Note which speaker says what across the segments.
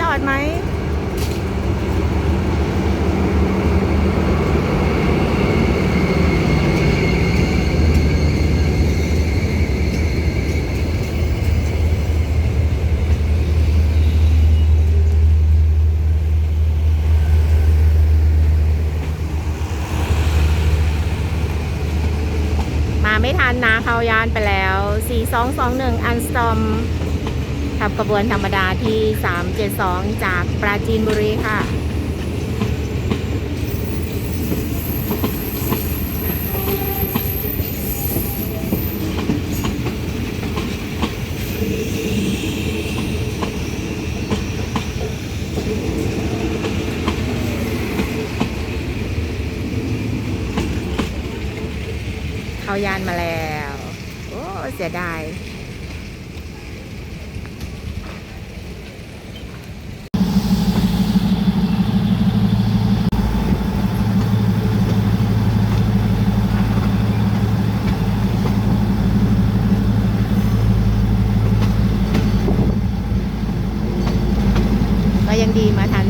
Speaker 1: จอดไหมมาไม่ทันนะเขายานไปแล้ว 4221 อันสตอม ขับกระบวนธรรมดาที่ 372 จากปราจีนบุรีค่ะเขายานมาแล้ว โอ้ เสียดาย ดีมาทัน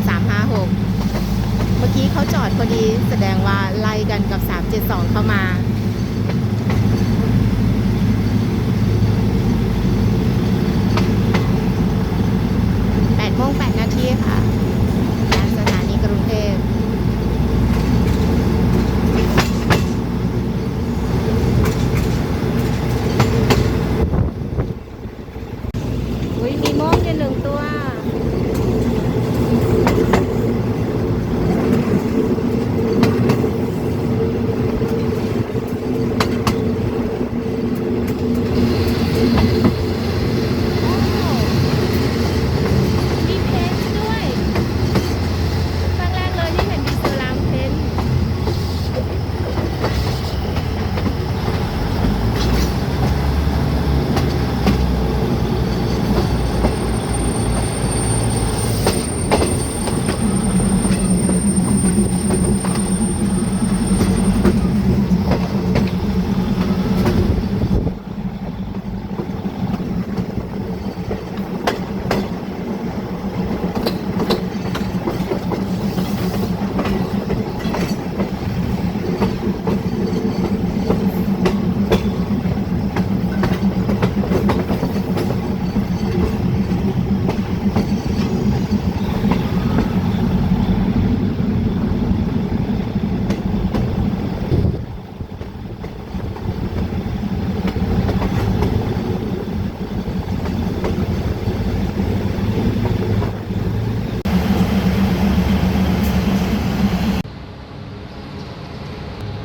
Speaker 1: 356 เมื่อกี้เขาจอดพอดีแสดงว่าไล่กันกับ 372 เข้ามา8โมง8นาทีค่ะสถานีกรุงเทพอุ้ยมีโมงอยู่หนึ่งตัว มีเพนท์ด้วยครั้งแรกเลยที่เห็นมีเซอร์รามเพนท์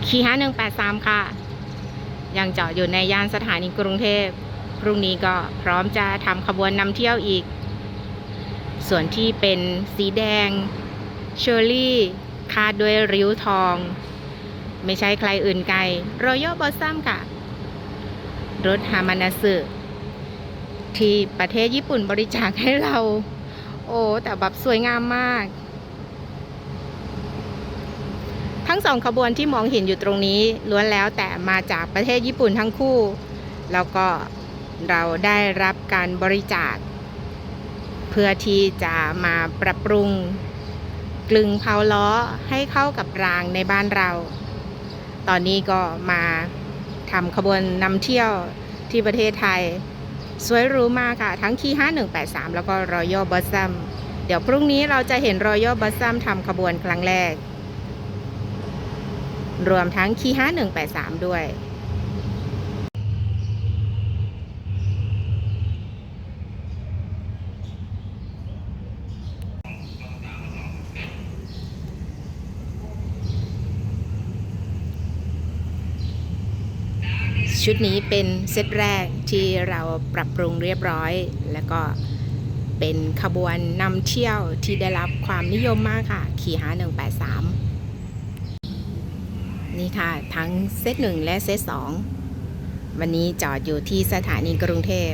Speaker 1: คีห้าหนึ่งแปดสามค่ะ ยังจอดอยู่ในย่านสถานีกรุงเทพ พรุ่งนี้ก็พร้อมจะทำขบวนนำเที่ยวอีก ส่วนที่เป็นสีแดงเชอร์รี่คาดด้วยริ้วทอง ไม่ใช่ใครอื่นไกลรอยัลบอสซัมค่ะ รถฮามานาสึที่ประเทศญี่ปุ่นบริจาคให้เรา โอ้ แต่แบบสวยงามมาก ทั้งสองขบวนที่มองเห็นอยู่ตรงนี้ล้วนแล้วแต่มาจากประเทศญี่ปุ่นทั้งคู่ แล้วก็เราได้รับการบริจาค เพื่อที่จะมาปรับปรุงกลึงเพาล้อให้เข้ากับรางในบ้านเรา ตอนนี้ก็มาทำขบวนนำเที่ยวที่ประเทศไทย สวยรู้มากค่ะ ทั้งคี5183 แล้วก็รอยัลบอสซัมเดี๋ยวพรุ่งนี้เราจะเห็นรอยัลบอสซัมทำขบวนครั้งแรก รวมทั้งคี5183ด้วย ชุดนี้เป็นเซตแรกที่เราปรับปรุงเรียบร้อย แล้วก็เป็นขบวนนำเที่ยวที่ได้รับความนิยมมากค่ะคีหา183 นี่ค่ะ ทั้งเซตหนึ่งและเซตสองวันนี้จอดอยู่ที่สถานีกรุงเทพ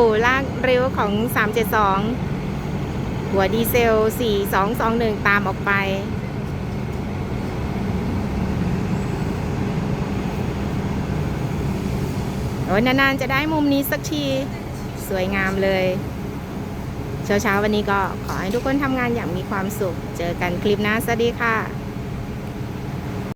Speaker 1: ปู่ลากเร็วของ 372 หัวดีเซล 4221 ตามออกไปโอ้ยนานๆจะได้มุมนี้สักที สวยงามเลย เช้าๆวันนี้ก็ขอให้ทุกคนทำงานอย่างมีความสุข เจอกันคลิปหน้าสวัสดีค่ะ